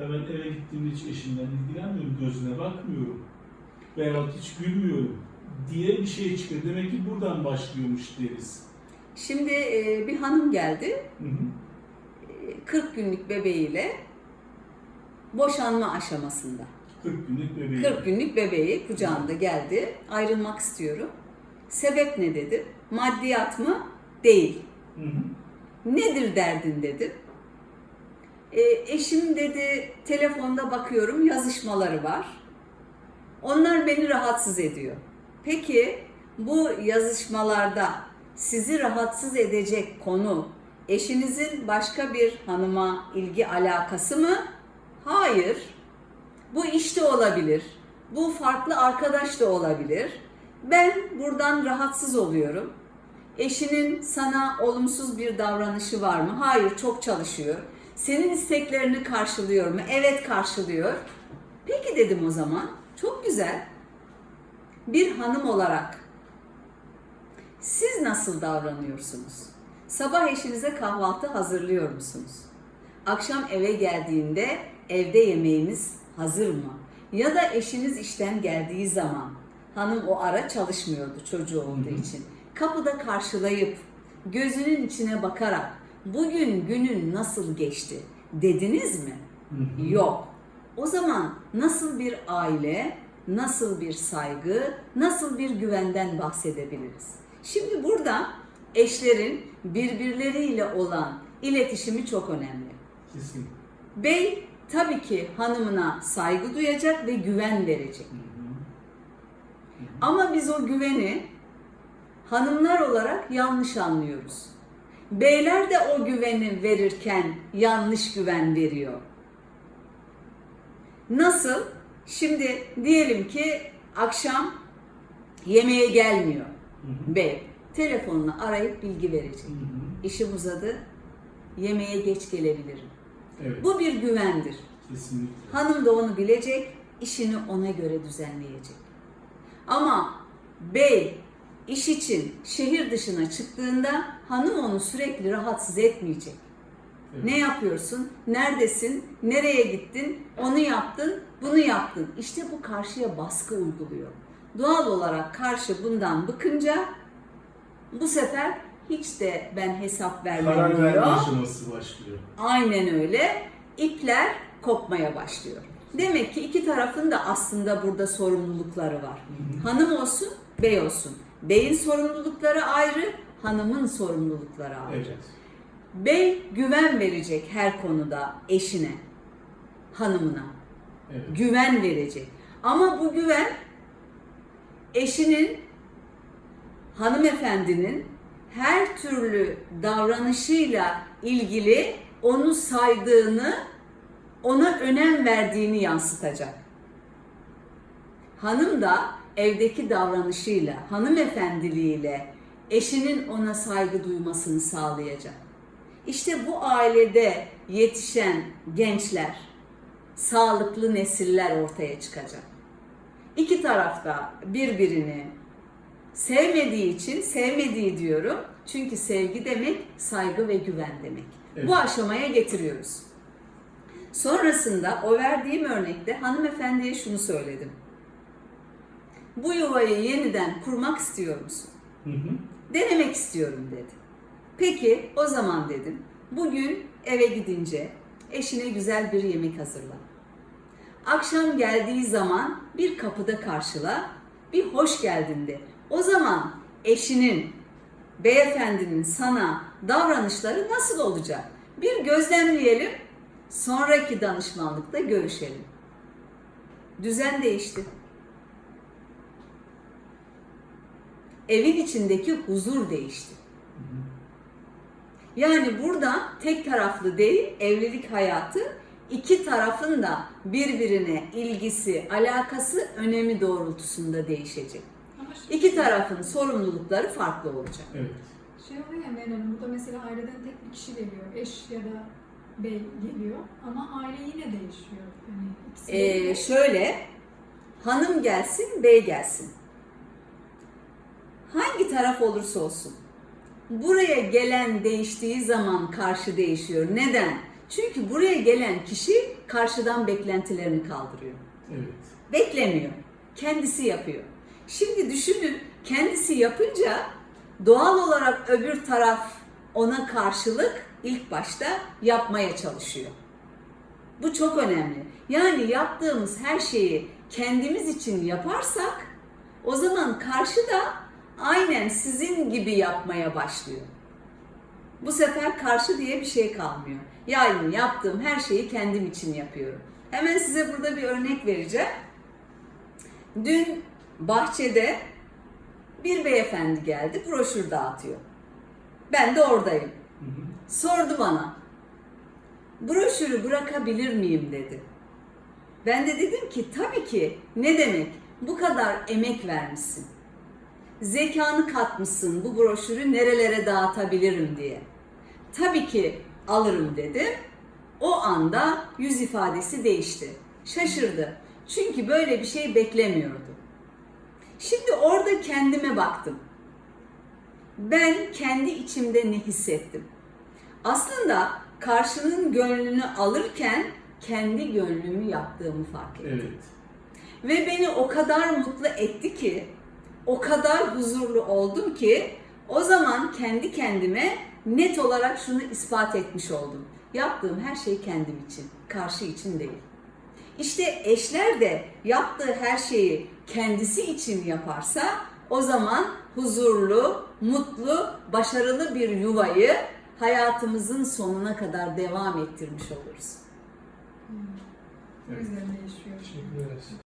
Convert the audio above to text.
Ya ben eve gittiğimde hiç eşimden ilgilenmiyorum, gözüne bakmıyorum. Veyahut hiç gülmüyorum diye bir şey çıkıyor. Demek ki buradan başlıyormuş deriz. Şimdi e, bir hanım geldi. Hı hı. e, 40 günlük bebeğiyle boşanma aşamasında. 40 günlük bebeği. 40 günlük bebeği kucağında geldi. Ayrılmak istiyorum. Sebep ne dedim? Maddiyat mı? Değil. Hı hı. Nedir derdin dedim. E, eşim dedi telefonda bakıyorum yazışmaları var. Onlar beni rahatsız ediyor. Peki bu yazışmalarda sizi rahatsız edecek konu eşinizin başka bir hanıma ilgi alakası mı? Hayır. Bu işte olabilir. Bu farklı arkadaş da olabilir. Ben buradan rahatsız oluyorum. Eşinin sana olumsuz bir davranışı var mı? Hayır, çok çalışıyor. Senin isteklerini karşılıyor mu? Evet, karşılıyor. Peki dedim o zaman. Çok güzel. Bir hanım olarak siz nasıl davranıyorsunuz? Sabah eşinize kahvaltı hazırlıyor musunuz? Akşam eve geldiğinde evde yemeğiniz hazır mı? Ya da eşiniz işten geldiği zaman hanım o ara çalışmıyordu çocuğu olduğu için. Kapıda karşılayıp gözünün içine bakarak bugün günün nasıl geçti dediniz mi? Hı hı. Yok. O zaman nasıl bir aile, nasıl bir saygı, nasıl bir güvenden bahsedebiliriz? Şimdi burada eşlerin birbirleriyle olan iletişimi çok önemli. Kesin. Bey tabii ki hanımına saygı duyacak ve güven verecek. Hı hı. Ama biz o güveni hanımlar olarak yanlış anlıyoruz. Beyler de o güveni verirken yanlış güven veriyor. Nasıl? Şimdi diyelim ki akşam yemeğe gelmiyor Hı hı. bey. Telefonla arayıp bilgi verecek. Hı hı. İşim uzadı, yemeğe geç gelebilirim. Evet. Bu bir güvendir. Kesinlikle. Hanım da onu bilecek, işini ona göre düzenleyecek. Ama bey iş için şehir dışına çıktığında hanım onu sürekli rahatsız etmeyecek. Evet. Ne yapıyorsun? Neredesin? Nereye gittin? Onu yaptın, bunu yaptın. İşte bu karşıya baskı uyguluyor. Doğal olarak karşı bundan bıkınca bu sefer hiç de ben hesap vermem Karar verme diyor. aşaması başlıyor. Aynen öyle. İpler kopmaya başlıyor. Demek ki iki tarafın da aslında burada sorumlulukları var. Hı hı. Hanım olsun, bey olsun. Beyin sorumlulukları ayrı, hanımın sorumlulukları ayrı. Evet. Bey güven verecek her konuda eşine, hanımına. Evet. Güven verecek. Ama bu güven eşinin, hanımefendinin her türlü davranışıyla ilgili onu saydığını, ona önem verdiğini yansıtacak. Hanım da evdeki davranışıyla, hanımefendiliğiyle eşinin ona saygı duymasını sağlayacak. İşte bu ailede yetişen gençler, sağlıklı nesiller ortaya çıkacak. İki tarafta birbirini sevmediği için, sevmediği diyorum. Çünkü sevgi demek saygı ve güven demek. Evet. Bu aşamaya getiriyoruz. Sonrasında o verdiğim örnekte hanımefendiye şunu söyledim. Bu yuvayı yeniden kurmak istiyor musun? Hı hı. Denemek istiyorum dedi. Peki o zaman dedim. Bugün eve gidince eşine güzel bir yemek hazırla. Akşam geldiği zaman bir kapıda karşıla, bir hoş geldin de. O zaman eşinin, beyefendinin sana davranışları nasıl olacak? Bir gözlemleyelim, sonraki danışmanlıkta görüşelim. Düzen değişti. Evin içindeki huzur değişti. Yani burada tek taraflı değil, evlilik hayatı iki tarafın da birbirine ilgisi, alakası, önemi doğrultusunda değişecek. Ama şey, İki tarafın sorumlulukları farklı olacak. Evet. şey oluyor ya Meryem Hanım, burada mesela aileden tek bir kişi geliyor. Eş ya da bey geliyor. Ama aile yine değişiyor. Yani Ee, şöyle, hanım gelsin, bey gelsin. Hangi taraf olursa olsun. Buraya gelen değiştiği zaman karşı değişiyor. Neden? Çünkü buraya gelen kişi karşıdan beklentilerini kaldırıyor. Evet. Beklemiyor. Kendisi yapıyor. Şimdi düşünün kendisi yapınca doğal olarak öbür taraf ona karşılık ilk başta yapmaya çalışıyor. Bu çok önemli. Yani yaptığımız her şeyi kendimiz için yaparsak o zaman karşı da aynen sizin gibi yapmaya başlıyor. Bu sefer karşı diye bir şey kalmıyor. Yani yaptığım her şeyi kendim için yapıyorum. Hemen size burada bir örnek vereceğim. Dün bahçede bir beyefendi geldi, broşür dağıtıyor. Ben de oradayım. Sordu bana. Broşürü bırakabilir miyim dedi. Ben de dedim ki tabii ki ne demek bu kadar emek vermişsin. Zekanı katmışsın bu broşürü nerelere dağıtabilirim diye. Tabii ki alırım dedim. O anda yüz ifadesi değişti. Şaşırdı. Çünkü böyle bir şey beklemiyordu. Şimdi orada kendime baktım. Ben kendi içimde ne hissettim? Aslında karşının gönlünü alırken kendi gönlümü yaptığımı fark ettim. Evet. Ve beni o kadar mutlu etti ki, o kadar huzurlu oldum ki o zaman kendi kendime net olarak şunu ispat etmiş oldum. Yaptığım her şey kendim için, karşı için değil. İşte eşler de yaptığı her şeyi kendisi için yaparsa o zaman huzurlu, mutlu, başarılı bir yuvayı hayatımızın sonuna kadar devam ettirmiş oluruz. O Evet. Teşekkür ederiz.